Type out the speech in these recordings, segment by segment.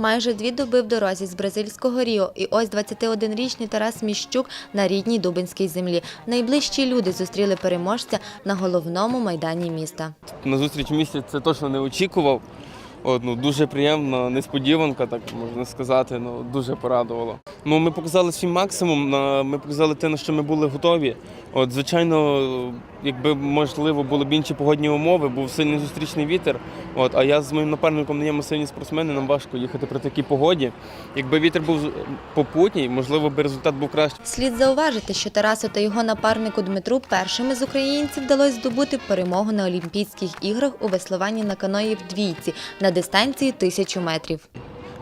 Майже дві доби в дорозі з бразильського Ріо. І ось 21-річний Тарас Міщук на рідній Дубинській землі. Найближчі люди зустріли переможця на головному майдані міста. На зустріч місця це точно не очікував. От, ну, дуже приємна несподіванка, так можна сказати. Ну, дуже порадувало. Ну, ми показали свій максимум, ми показали те, на що ми були готові. От, звичайно, якби можливо були б інші погодні умови, був сильний зустрічний вітер. От, а я з моїм напарником не є ми сильні спортсмени, нам важко їхати при такій погоді. Якби вітер був попутній, можливо, би результат був кращий. Слід зауважити, що Тарасу та його напарнику Дмитру першими з українців вдалося здобути перемогу на Олімпійських іграх у веслуванні на каної в двійці на дистанції тисячу метрів.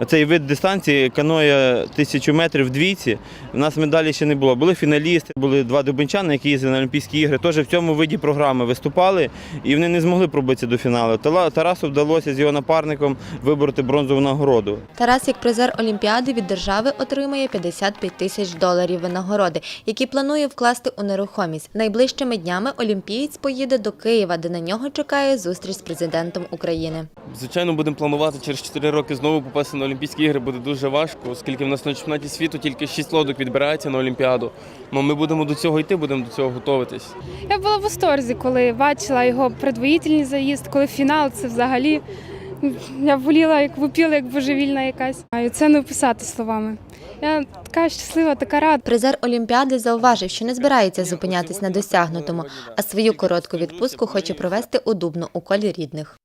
Цей вид дистанції каноє тисячу метрів вдвійці. У нас медалі ще не було. Були фіналісти, були два дубинчани, які їздили на Олімпійські ігри. Теж в цьому виді програми виступали, і вони не змогли пробитися до фіналу. Тарасу вдалося з його напарником вибороти бронзову нагороду. Тарас, як призер Олімпіади від держави, отримує 55 тисяч доларів винагороди, які планує вкласти у нерухомість. Найближчими днями олімпієць поїде до Києва, де на нього чекає зустріч з президентом України. Звичайно, будемо планувати через 4 роки знову попасти на Олімпійські ігри. Буде дуже важко, оскільки в нас на чемпіонаті світу тільки 6 лодок відбирається на Олімпіаду. Ну, ми будемо до цього йти, будемо до цього готуватись. Я була в восторзі, коли бачила його предвоїтельний заїзд, коли фінал це взагалі. Я боліла, як випіла, як божевільна якась. А це не описати словами. Я така щаслива, така рада. Призер Олімпіади зауважив, що не збирається зупинятись на досягнутому, а свою коротку відпустку хоче провести у Дубно у колі рідних.